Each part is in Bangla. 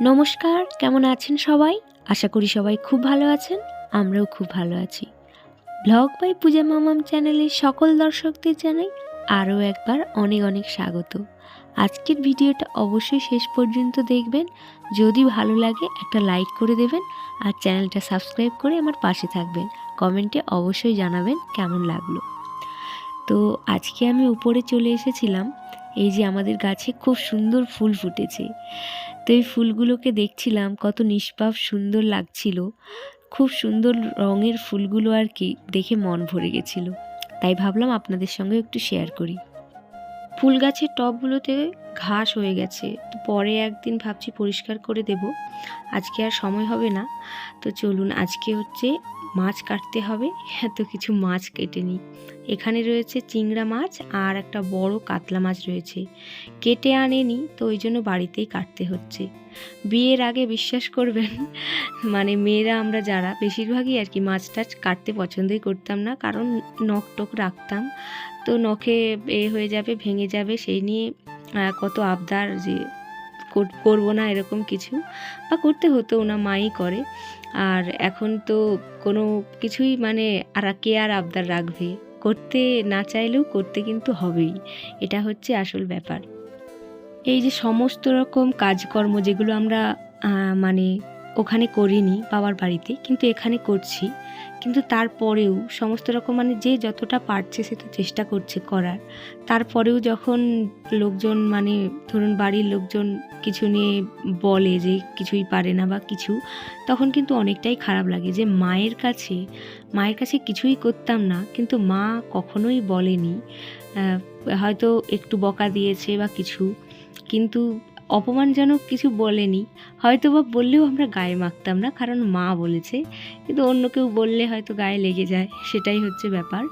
নমস্কার, কেমন আছেন সবাই? আশা করি সবাই খুব ভালো আছেন, আমরাও খুব ভালো আছি। ব্লগ বাই পূজা মামাম চ্যানেলের সকল দর্শকদের জানাই আরও একবার অনেক অনেক স্বাগত। আজকের ভিডিওটা অবশ্যই শেষ পর্যন্ত দেখবেন। যদি ভালো লাগে একটা লাইক করে দেবেন আর চ্যানেলটা সাবস্ক্রাইব করে আমার পাশে থাকবেন। কমেন্টে অবশ্যই জানাবেন কেমন লাগল। তো আজকে আমি উপরে চলে এসেছিলাম। এই যে আমাদের গাছে খুব সুন্দর ফুল ফুটেছে। তো এই ফুলগুলোকে দেখছিলাম, কত নিষ্পাপ সুন্দর লাগছিল। খুব সুন্দর রঙের ফুলগুলো আর কি দেখে মন ভরে গেছিল। তাই ভাবলাম আপনাদের সঙ্গে একটু শেয়ার করি। ফুল গাছের টবগুলোতে ঘাস হয়ে গেছে। তো পরে একদিন ভাবছি পরিষ্কার করে দেব। আজকে আর সময় হবে না। তো চলুন, আজকে হচ্ছে মাছ কাটতে হবে। এত কিছু মাছ কেটে নিই। এখানে রয়েছে চিংড়া মাছ আর একটা বড় কাতলা মাছ রয়েছে। কেটে আনেনি, তো ওই জন্য বাড়িতেই কাটতে হচ্ছে। বিয়ের আগে বিশ্বাস করবেন মানে মেয়েরা আমরা যারা, বেশিরভাগই আর কি মাছ টাছ কাটতে পছন্দই করতাম না, কারণ নখ টক রাখতাম। তো নখে এ হয়ে যাবে, ভেঙে যাবে, সেই নিয়ে কত আবদার যে কর- করব না এরকম কিছু। বা করতে হতো না মাই করে। আর এখন তো কোনো কিছুই মানে আর কে আর আবদার রাখবে? করতে না চাইলেও করতে কিন্তু হবেই। এটা হচ্ছে আসল ব্যাপার। এই যে সমস্ত রকম কাজকর্ম যেগুলো আমরা মানে ওখানে করিনি বাবার বাড়িতে, কিন্তু এখানে করছি। কিন্তু তারপরেও সমস্ত রকম মানে যে যতটা পারছে সে তো চেষ্টা করছে করার। তারপরেও যখন লোকজন মানে ধরুন বাড়ির লোকজন কিছু নিয়ে বলে যে কিছুই পারে না বা কিছু, তখন কিন্তু অনেকটাই খারাপ লাগে যে মায়ের কাছে মায়ের কাছে কিছুই করতাম না, কিন্তু মা কখনোই বলেনি। হয়তো একটু বকা দিয়েছে বা কিছু, কিন্তু অপমানজনক কিছু বলেনি। হয়তো বা বললেও আমরা গায়ে মাখতাম না, কারণ মা বলেছে। কিন্তু অন্য কেউ বললে হয়তো গায়ে লেগে যায়, সেটাই হচ্ছে ব্যাপার।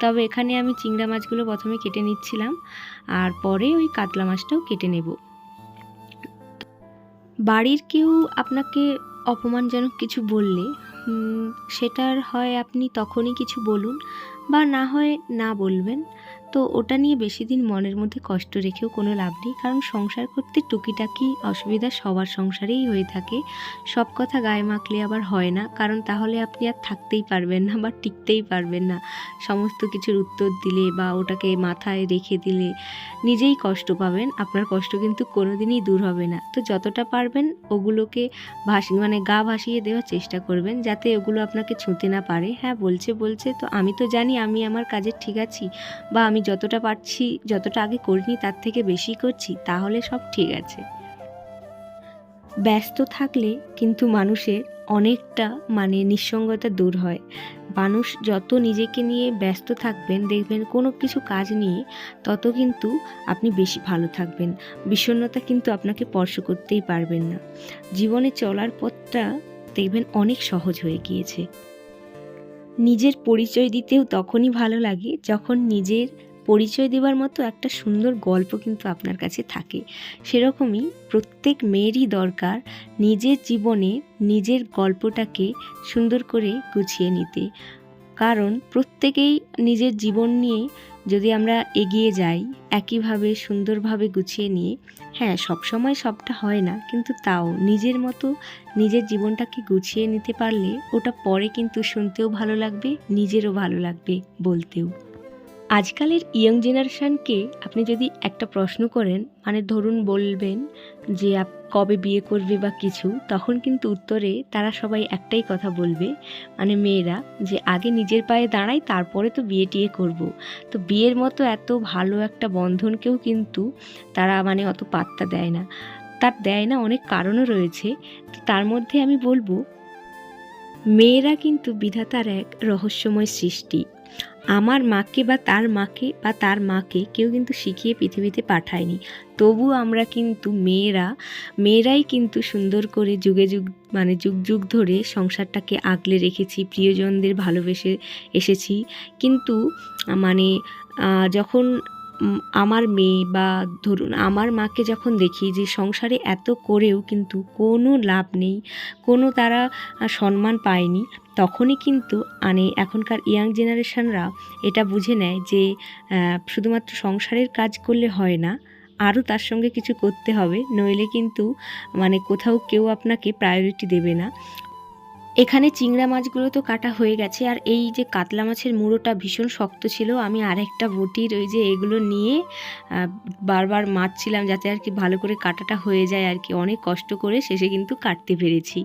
তবে এখানে আমি চিংড়া মাছগুলো প্রথমে কেটে নিচ্ছিলাম, আর পরে ওই কাতলা মাছটাও কেটে নেব। বাড়ির কেউ আপনাকে অপমানজনক কিছু বললে সেটার হয় আপনি তখনই কিছু বলুন, বা না হয় না বলবেন। তো ওটা নিয়ে বেশি দিন মনের মধ্যে কষ্ট রেখেও কোনো লাভ নেই, কারণ সংসার করতে টুকিটাকি অসুবিধা সবার সংসারেই হয়ে থাকে। সব কথা গায়ে মাখলে আবার হয় না, কারণ তাহলে আপনি আর থাকতেই পারবেন না বা টিকতেই পারবেন না। সমস্ত কিছুর উত্তর দিলে বা ওটাকে মাথায় রেখে দিলে নিজেই কষ্ট পাবেন, আপনার কষ্ট কিন্তু কোনোদিনই দূর হবে না। তো যতটা পারবেন ওগুলোকে ভাসি মানে গা ভাসিয়ে দেওয়ার চেষ্টা করবেন, যাতে ওগুলো আপনাকে ছুঁতে না পারে। হ্যাঁ বলছে বলছে, তো আমি তো জানি আমি আমার কাজে ঠিক আছি বা আমি যতটা পারছি, যতটা আগে করিনি, তার থেকে বেশি করছি, তাহলে সব ঠিক আছে। ব্যস্ত থাকলে কিন্তু মানুষের অনেকটা মানে নিঃসঙ্গতা দূর হয়। মানুষ যত নিজেকে নিয়ে ব্যস্ত থাকবেন, দেখবেন কোনো কিছু কাজ নিয়ে তত কিন্তু আপনি বেশি ভালো থাকবেন। বিষণ্ণতা কিন্তু আপনাকে স্পর্শ করতেই পারবেন না। জীবনে চলার পথটা দেখবেন অনেক সহজ হয়ে গিয়েছে। নিজের পরিচয় দিতেও তখনই ভালো লাগে, যখন নিজের পরিচয় দেওয়ার মতো একটা সুন্দর গল্প কিন্তু আপনার কাছে থাকে। সেরকমই প্রত্যেক মেয়েরই দরকার নিজের জীবনে নিজের গল্পটাকে সুন্দর করে গুছিয়ে নিতে। কারণ প্রত্যেকেই নিজের জীবন নিয়ে যদি আমরা এগিয়ে যাই, একইভাবে সুন্দরভাবে গুছিয়ে নিয়ে হ্যাঁ সবসময় সবটা হয় না, কিন্তু তাও নিজের মতো নিজের জীবনটাকে গুছিয়ে নিতে পারলে ওটা পরে কিন্তু শুনতেও ভালো লাগবে, নিজেরও ভালো লাগবে বলতেও। আজকালের ইয়ং জেনারেশানকে আপনি যদি একটা প্রশ্ন করেন মানে ধরুন বলবেন যে কবে বিয়ে করবে বা কিছু, তখন কিন্তু উত্তরে তারা সবাই একটাই কথা বলবে মানে মেয়েরা, যে আগে নিজের পায়ে দাঁড়াই, তারপরে তো বিয়ে টিয়ে করব। তো বিয়ের মতো এত ভালো একটা বন্ধনকেও কিন্তু তারা মানে অত পাত্তা দেয় না। তার দেয় না, অনেক কারণও রয়েছে। তো তার মধ্যে আমি বলব, মেয়েরা কিন্তু বিধাতার এক রহস্যময় সৃষ্টি। আমার মাকে বা তার মাকে বা তার মাকে কেউ কিন্তু শিখিয়ে পৃথিবীতে পাঠায়নি। তবু আমরা কিন্তু মেয়েরা, মেয়েরাই কিন্তু সুন্দর করে যুগে যুগ মানে যুগ যুগ ধরে সংসারটাকে আগলে রেখেছি, প্রিয়জনদের ভালোবেসে এসেছি। কিন্তু মানে যখন আমার মেয়ে বা ধরুন আমার মাকে যখন দেখি যে সংসারে এত করেও কিন্তু কোনো লাভ নেই, কোনো তারা সম্মান পায়নি, তখনই কিন্তু মানে এখনকার ইয়াং জেনারেশনরা এটা বুঝে নেয় যে শুধুমাত্র সংসারের কাজ করলে হয় না, আরও তার সঙ্গে কিছু করতে হবে, নইলে কিন্তু মানে কোথাও কেউ আপনাকে প্রায়োরিটি দেবে না। এখানে চিংড়া মাছগুলো তো কাটা হয়ে গেছে, আর এই যে কাতলা মাছের মুড়োটা ভীষণ শক্ত ছিল, আমি আরেকটা বটির ওই যে এগুলো নিয়ে বারবার মাছছিলাম যাতে আর কি ভালো করে কাটাটা হয়ে যায় আর কি। অনেক কষ্ট করে শেষে কিন্তু কাটতে পেরেছি।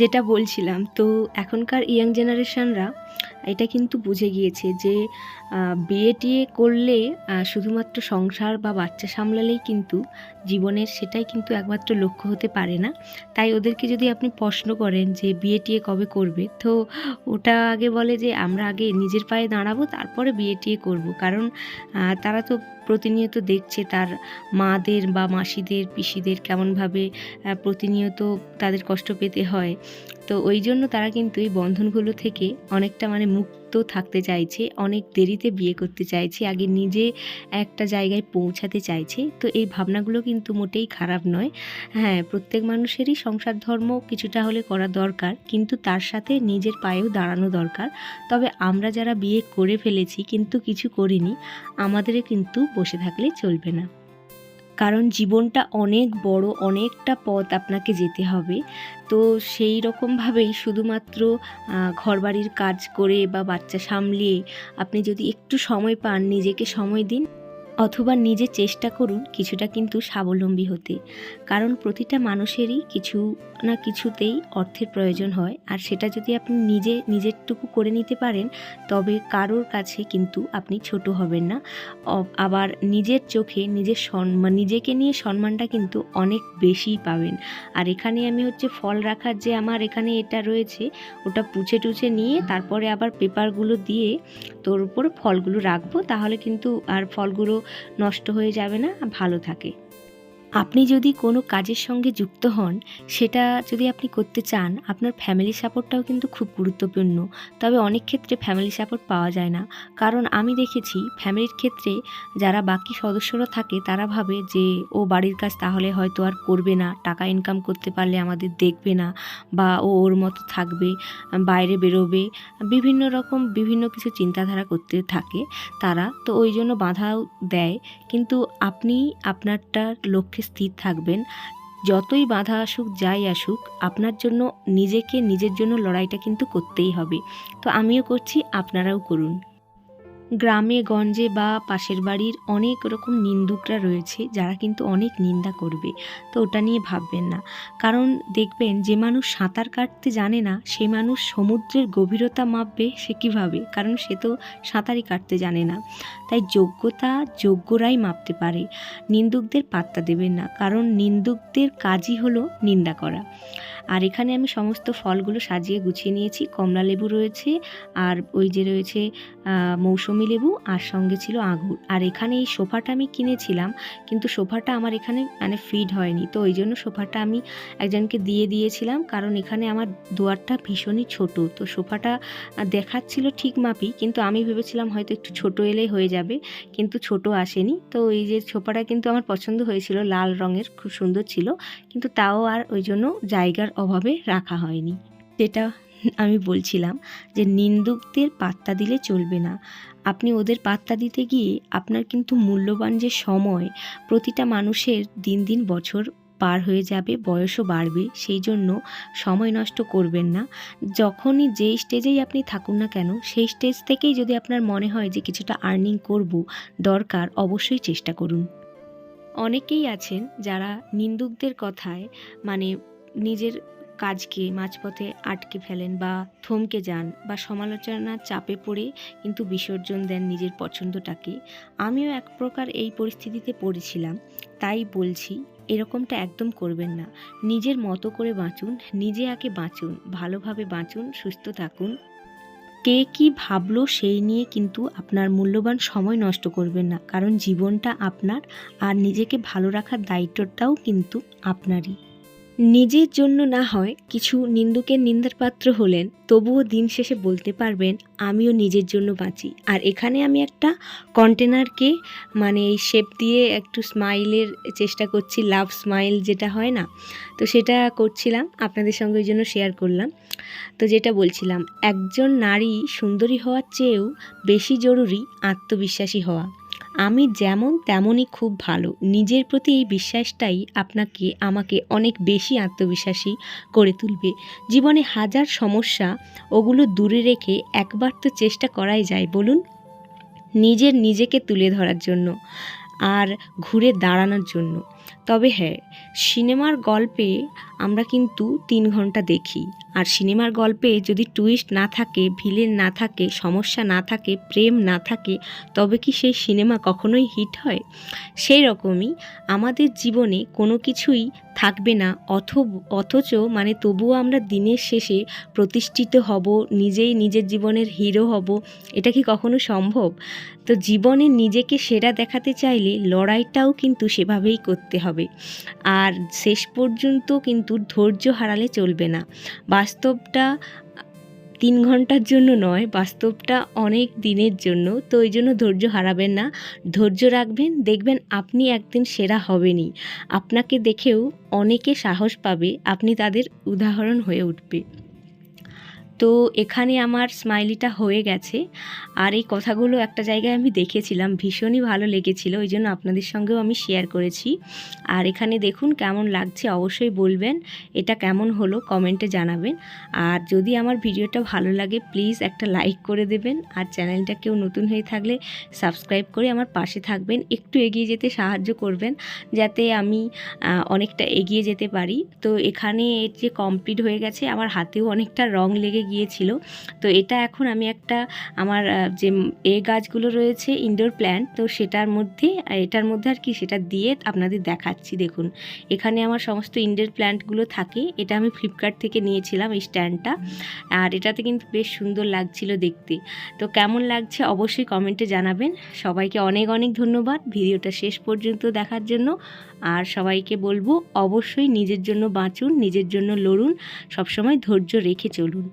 যেটা বলছিলাম, তো এখনকার ইয়াং জেনারেশনরা এটা কিন্তু বুঝে গিয়েছে যে বিয়ে টিয়ে করলে শুধুমাত্র সংসার বা বাচ্চা সামলালেই কিন্তু জীবনের সেটাই কিন্তু একমাত্র লক্ষ্য হতে পারে না। তাই ওদেরকে যদি আপনি প্রশ্ন করেন যে বিয়ে টিয়ে কবে করবে, তো ওটা আগে বলে যে, আমরা আগে নিজের পায়ে দাঁড়াবো, তারপরে বিয়ে টিয়ে করব। কারণ তারা তো প্রতিনিয়ত দেখছে তার মাদের বা মাসিদের, পিসিদের কেমনভাবে প্রতিনিয়ত তাদের কষ্ট পেতে হয়। তো ওই জন্য তারা কিন্তু এই বন্ধনগুলো থেকে অনেকটা মানে মুক্ত থাকতে চাইছে, অনেক দেরিতে বিয়ে করতে চাইছে, আগে নিজে একটা জায়গায় পৌঁছাতে চাইছে। তো এই ভাবনাগুলো কিন্তু মোটেই খারাপ নয়। হ্যাঁ প্রত্যেক মানুষেরই সংসার ধর্ম কিছুটা হলে করা দরকার, কিন্তু তার সাথে নিজের পায়েও দাঁড়ানো দরকার। তবে আমরা যারা বিয়ে করে ফেলেছি কিন্তু কিছু করিনি আমাদের কিন্তু বসে থাকলে চলবে না। কারণ জীবনটা অনেক বড়, অনেকটা পথ আপনাকে যেতে হবে। তো সেই রকমভাবেই শুধুমাত্র ঘরবাড়ির কাজ করে বা বাচ্চা সামলিয়ে আপনি যদি একটু সময় পান, নিজেকে সময় দিন অথবা নিজে চেষ্টা করুন কিছুটা কিন্তু স্বাবলম্বী হতে। কারণ প্রতিটা মানুষেরই কিছু না কিছুতেই অর্থের প্রয়োজন হয়। আর সেটা যদি আপনি নিজে, নিজেরটুকু করে নিতে পারেন, তবে কারোর কাছে কিন্তু আপনি ছোট হবেন না। আবার নিজের চোখে নিজের সম্মান নিজেকে নিয়ে সম্মানটা কিন্তু অনেক বেশিই পাবেন। আর এখানে আমি হচ্ছে ফল রাখার যে আমার এখানে এটা রয়েছে, ওটা পুছে টুছে নিয়ে তারপরে আবার পেপারগুলো দিয়ে তোর উপর ফলগুলো রাখব। তাহলে কিন্তু আর ফলগুলো নষ্ট হয়ে যাবে না ভালো থাকে। আপনি যদি কোনো কাজের সঙ্গে যুক্ত হন, সেটা যদি আপনি করতে চান, আপনার ফ্যামিলি সাপোর্টটাও কিন্তু খুব গুরুত্বপূর্ণ। তবে অনেক ক্ষেত্রে ফ্যামিলি সাপোর্ট পাওয়া যায় না। কারণ আমি দেখেছি ফ্যামিলির ক্ষেত্রে যারা বাকি সদস্যরা থাকে, তারা ভাবে যে, ও বাড়ির কাজ তাহলে হয়তো আর করবে না। টাকা ইনকাম করতে পারলে আমাদের দেখবে না বা ও ওর মতো থাকবে, বাইরে বেরোবে। বিভিন্ন রকম বিভিন্ন কিছু চিন্তাধারা করতে থাকে তারা। তো ওই জন্য বাধাও দেয়। কিন্তু আপনি আপনারটার লক্ষ্যে স্থির থাকবেন। যতই বাধা আসুক, যাই আসুক, আপনার জন্য, নিজেকে নিজের জন্য লড়াইটা কিন্তু করতেই হবে। তো আমিও করছি, আপনারাও করুন। গ্রামে, গঞ্জে বা পাশের বাড়ির অনেক রকম নিন্দুকরা রয়েছে, যারা কিন্তু অনেক নিন্দা করবে। তো ওটা নিয়ে ভাববেন না। কারণ দেখবেন, যে মানুষ সাঁতার কাটতে জানে না, সে মানুষ সমুদ্রের গভীরতা মাপবে সে কীভাবে? কারণ সে তো সাঁতারই কাটতে জানে না। তাই যোগ্যতা যোগ্যরাই মাপতে পারে। নিন্দুকদের পাত্তা দেবেন না। কারণ নিন্দুকদের কাজই হলো নিন্দা করা। আর এখানে আমি সমস্ত ফলগুলো সাজিয়ে গুছিয়ে নিয়েছি। কমলা লেবু রয়েছে, আর ওই যে রয়েছে মৌসুমি লেবু, আর সঙ্গে ছিল আঙুর। আর এখানে এই সোফাটা আমি কিনেছিলাম, কিন্তু সোফাটা আমার এখানে মানে ফিট হয়নি। তো ওই জন্য সোফাটা আমি একজনকে দিয়ে দিয়েছিলাম, কারণ এখানে আমার দুয়ারটা ভীষণই ছোট। তো সোফাটা দেখাচ্ছিল ঠিক মাপি, কিন্তু আমি ভেবেছিলাম হয়তো একটু ছোট এলেই হয়ে যাবে, কিন্তু ছোট আসেনি। তো এই যে সোফাটা কিন্তু আমার পছন্দ হয়েছিল, লাল রঙের, খুব সুন্দর ছিল, কিন্তু তাও আর ওই জন্য জায়গার অভাবে রাখা হয়নি। যেটা আমি বলছিলাম যে নিন্দুকদের পাত্তা দিলে চলবে না। আপনি ওদের পাত্তা দিতে গিয়ে আপনার কিন্তু মূল্যবান যে সময় প্রতিটা মানুষের দিন দিন বছর পার হয়ে যাবে, বয়সও বাড়বে, সেই জন্য সময় নষ্ট করবেন না। যখনই যেই স্টেজেই আপনি থাকুন না কেন, সেই স্টেজ থেকেই যদি আপনার মনে হয় যে কিছুটা আর্নিং করব, দরকার, অবশ্যই চেষ্টা করুন। অনেকেই আছেন যারা নিন্দুকদের কথায় মানে নিজের কাজকে মাঝপথে আটকে ফেলেন বা থমকে যান বা সমালোচনার চাপে পড়ে কিন্তু বিসর্জন দেন নিজের পছন্দটাকে। আমিও এক প্রকার এই পরিস্থিতিতে পড়েছিলাম, তাই বলছি, এরকমটা একদম করবেন না। নিজের মতো করে বাঁচুন, নিজে আগে বাঁচুন, ভালোভাবে বাঁচুন, সুস্থ থাকুন। কে কি ভাবলো সেই নিয়ে কিন্তু আপনার মূল্যবান সময় নষ্ট করবেন না, কারণ জীবনটা আপনার আর নিজেকে ভালো রাখার দায়িত্বটাও কিন্তু আপনারই। নিজের জন্য না হয় কিছু নিন্দুকের নিন্দার পাত্র হলেন, তবুও দিন শেষে বলতে পারবেন, আমিও নিজের জন্য বাঁচি। আর এখানে আমি একটা কন্টেনারকে মানে এই শেপ দিয়ে একটু স্মাইলের চেষ্টা করছি লাভ স্মাইল যেটা হয় না, তো সেটা করছিলাম, আপনাদের সঙ্গে ওই জন্য শেয়ার করলাম। তো যেটা বলছিলাম, একজন নারী সুন্দরী হওয়ার চেয়েও বেশি জরুরি আত্মবিশ্বাসী হওয়া। আমি যেমন তেমনই খুব ভালো। নিজের প্রতি এই বিশ্বাসটাই আপনাকে, আমাকে অনেক বেশি আত্মবিশ্বাসী করে তুলবে। জীবনে হাজার সমস্যা ওগুলো দূরে রেখে একবার তো চেষ্টা করাই যায়, বলুন? নিজের নিজেকে তুলে ধরার জন্য আর ঘুরে দাঁড়ানোর জন্য। তবে হ্যাঁ সিনেমার গল্পে আমরা কিন্তু তিন ঘণ্টা দেখি। আর সিনেমার গল্পে যদি টুইস্ট না থাকে ভিলেন না থাকে, সমস্যা না থাকে, প্রেম না থাকে, তবে কি সেই সিনেমা কখনোই হিট হয়? সেই রকমই আমাদের জীবনে কোনো কিছুই থাকবে না অথ অথচ মানে তবুও আমরা দিনের শেষে প্রতিষ্ঠিত হব, নিজেই নিজের জীবনের হিরো হব, এটা কি কখনো সম্ভব? তো জীবনে নিজেকে সেরা দেখাতে চাইলে লড়াইটাও কিন্তু সেভাবেই করতে হবে। আর শেষ পর্যন্ত কিন্তু ধৈর্য হারালে চলবে না। বাস্তবটা তিন ঘণ্টার জন্য নয়, বাস্তবটা অনেক দিনের জন্য। তো ওই জন্য ধৈর্য হারাবেন না। ধৈর্য রাখবেন, দেখবেন আপনি একদিন সেরা হবেনি আপনাকে দেখেও অনেকে সাহস পাবে, আপনি তাদের উদাহরণ হয়ে উঠবে। তো এখানে আমার স্মাইলিটা হয়ে গেছে। আর এই কথাগুলো একটা জায়গায় আমি দেখেছিলাম, ভীষণই ভালো লেগেছিল, ওই জন্য আপনাদের সঙ্গেও আমি শেয়ার করেছি। আর এখানে দেখুন কেমন লাগছে, অবশ্যই বলবেন, এটা কেমন হলো কমেন্টে জানাবেন। আর যদি আমার ভিডিওটা ভালো লাগে প্লিজ একটা লাইক করে দেবেন। আর চ্যানেলটা কেউ নতুন হয়ে থাকলে সাবস্ক্রাইব করে আমার পাশে থাকবেন, একটু এগিয়ে যেতে সাহায্য করবেন, যাতে আমি অনেকটা এগিয়ে যেতে পারি। তো এখানে এর যে কমপ্লিট হয়ে গেছে, আমার হাতেও অনেকটা রং লেগে গিয়েছিল। তো এটা এখন আমি একটা আমার যে এ গাছগুলো রয়েছে ইনডোর প্ল্যান্ট তো সেটার মধ্যে এটার মধ্যে আর কি সেটা দিয়ে আপনাদের দেখাচ্ছি, দেখুন। এখানে আমার সমস্ত ইনডোর প্ল্যান্টগুলো থাকে। এটা আমি ফ্লিপকার্ট থেকে নিয়েছিলাম এই স্ট্যান্ডটা আর এটাতে কিন্তু বেশ সুন্দর লাগছিল দেখতে। তো কেমন লাগছে অবশ্যই কমেন্টে জানাবেন। সবাইকে অনেক অনেক ধন্যবাদ। ভিডিওটা শেষ পর্যন্ত দেখার জন্য। আর সবাইকে বলব, অবশ্যই নিজের জন্য বাঁচুন, নিজের জন্য লড়ুন। সবসময় ধৈর্য রেখে চলুন।